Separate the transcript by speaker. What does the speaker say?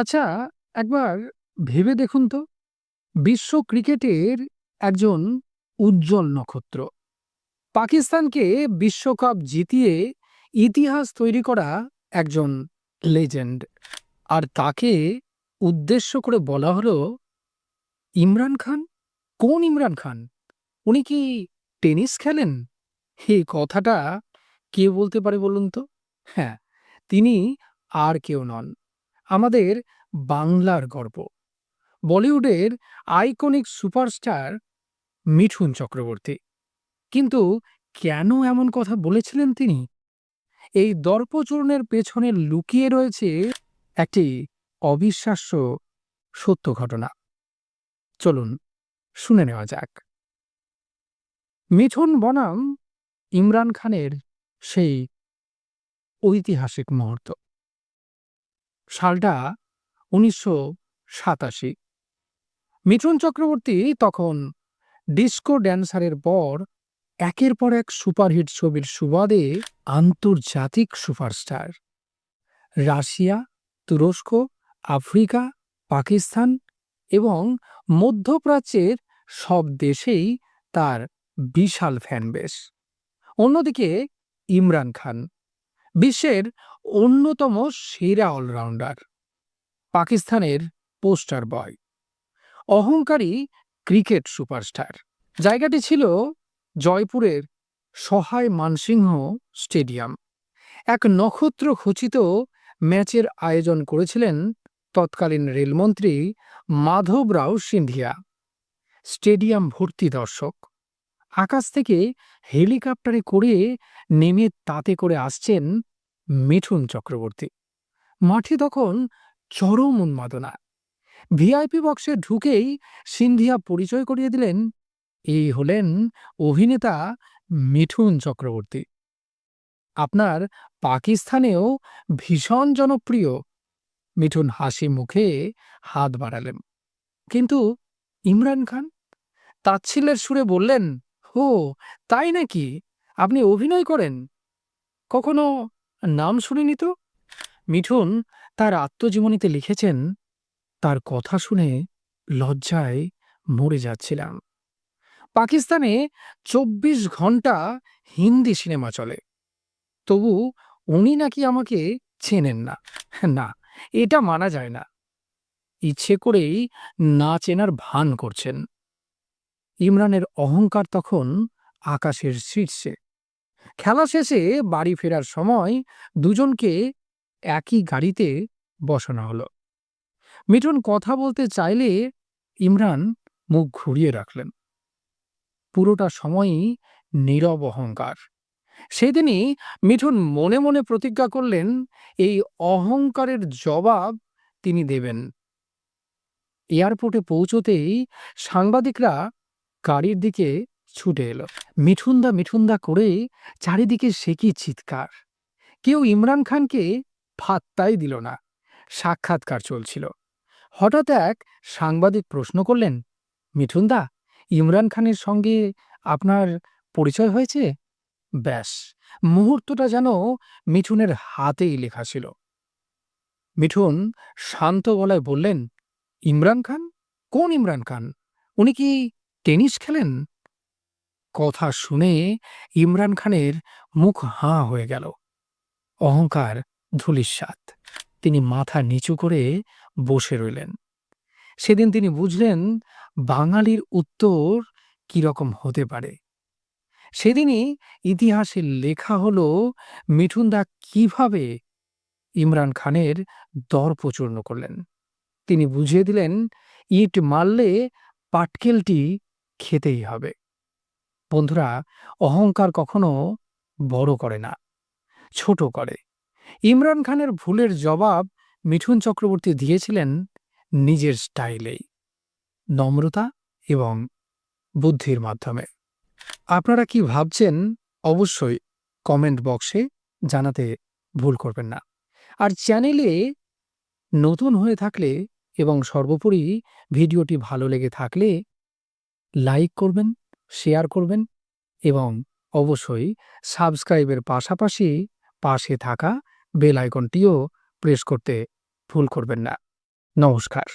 Speaker 1: আচ্ছা, একবার ভেবে দেখুন তো, বিশ্ব ক্রিকেটের একজন উজ্জ্বল নক্ষত্র। পাকিস্তানকে বিশ্বকাপ জিতিয়ে ইতিহাস তৈরি করা একজন লেজেন্ড। আর তাকে উদ্দেশ্য করে বলা হলো, ইমরান খান? কোন ইমরান খান? উনি কি টেনিস খেলেন? এই কথাটা কে বলতে পারে বলুন তো? হ্যাঁ, তিনি আর কেউ নন। আমাদের বাংলার গর্ব। বলিউডের আইকনিক সুপারস্টার মিঠুন চক্রবর্তী। কিন্তু কেন এমন কথা বলেছিলেন তিনি? এই দর্পচূর্ণের পেছনে লুকিয়ে রয়েছে একটি অবিশ্বাস্য সত্য ঘটনা। চলুন, শুনে নেওয়া যাক। মিঠুন বনাম ইমরান খানের সেই ঐতিহাসিক মুহূর্ত। সালটা উনিশশো সাতাশি। মিঠুন চক্রবর্তী তখন ডিস্কো ড্যান্সারের পর একের পর এক সুপারহিট ছবির সুবাদে আন্তর্জাতিক সুপারস্টার। রাশিয়া, তুরস্ক, আফ্রিকা, পাকিস্তান এবং মধ্যপ্রাচ্যের সব দেশেই তার বিশাল ফ্যানবেস। অন্যদিকে ইমরান খান বিশ্বের অন্যতম সেরা অলরাউন্ডার। পাকিস্তানের পোস্টার বয়। অহংকারী ক্রিকেট সুপারস্টার। জায়গাটি ছিল জয়পুরের সহায় মানসিংহ স্টেডিয়াম। এক নক্ষত্র খচিত ম্যাচের আয়োজন করেছিলেন তৎকালীন রেলমন্ত্রী মাধবরাও সিন্ধিয়া। স্টেডিয়াম ভর্তি দর্শক। আকাশ থেকে হেলিকপ্টারে করে নেমে তাতে করে আসছেন মিঠুন চক্রবর্তী। মাঠে তখন চরম উন্মাদনা। ভিআইপি বক্সে ঢুকেই সিন্ধিয়া পরিচয় করিয়ে দিলেন, এই হলেন অভিনেতা মিঠুন চক্রবর্তী। আপনার পাকিস্তানেও ভীষণ জনপ্রিয়। মিঠুন হাসি মুখে হাত বাড়ালেন। কিন্তু ইমরান খান তাচ্ছিল্যের সুরে বললেন, ও তাই নাকি? আপনি অভিনয় করেন? কখনো নাম শুনিনি তো? মিঠুন তার আত্মজীবনীতে লিখেছেন, তার কথা শুনে লজ্জায় মরে যাচ্ছিলাম। পাকিস্তানে চব্বিশ ঘণ্টা হিন্দি সিনেমা চলে। তবু উনি নাকি আমাকে চেনেন না। না, এটা মানা যায় না। ইচ্ছে করেই না চেনার ভান করছেন। ইমরানের অহংকার তখন আকাশের শীর্ষে। খেলা শেষে বাড়ি ফেরার সময় দুজনকে একই গাড়িতে বসানো হলো। মিঠুন কথা বলতে চাইলে ইমরান মুখ ঘুরিয়ে রাখলেন। পুরোটা সময়ই নীরব অহংকার। সেদিনই মিঠুন মনে মনে প্রতিজ্ঞা করলেন, এই অহংকারের জবাব তিনি দেবেন। এয়ারপোর্টে পৌঁছতেই সাংবাদিকরা গাড়ির দিকে ছুটে এলো। মিঠুনদা মিঠুনদা করে চারিদিকে সে কি চিৎকার। কেউ ইমরান খানকে ফাত্তাই দিল না। সাক্ষাৎকার চলছিল। হঠাৎ এক সাংবাদিক প্রশ্ন করলেন, মিঠুনদা, ইমরান খানের সঙ্গে আপনার পরিচয় হয়েছে? ব্যাস, মুহূর্তটা যেন মিঠুনের হাতেই লেখা ছিল। মিঠুন শান্ত গলায় বললেন, ইমরান খান? কোন ইমরান খান? উনি কি টেনিস খেলেন? কথা শুনে ইমরান খানের মুখ হাঁ হয়ে গেল। অহংকার, ধূলিসাৎ। তিনি মাথা নিচু করে বসে রইলেন। সেদিন তিনি বুঝলেন বাঙালির উত্তর কীরকম হতে পারে। সেদিনই ইতিহাসে লেখা হলো, মিঠুনদা কীভাবে ইমরান খানের দর দর্পচূর্ণ করলেন। তিনি বুঝিয়ে দিলেন, ইট মারলে পাটকেলটি খেতেই হবে। বন্ধুরা, অহংকার কখনো বড় করে না, ছোট করে। ইমরান খানের ভুলের জবাব মিঠুন চক্রবর্তী দিয়েছিলেন নিজের স্টাইলেই। নম্রতা এবং বুদ্ধির মাধ্যমে। আপনারা কি ভাবছেন অবশ্যই কমেন্ট বক্সে জানাতে ভুল করবেন না। আর চ্যানেলে নতুন হয়ে থাকলে এবং সর্বোপরি ভিডিওটি ভালো লেগে থাকলে লাইক করবেন, শেয়ার করবেন এবং অবশ্যই সাবস্ক্রাইবের পাশাপাশি পাশে থাকা বেল আইকনটিও প্রেস করতে ভুল করবেন না। নমস্কার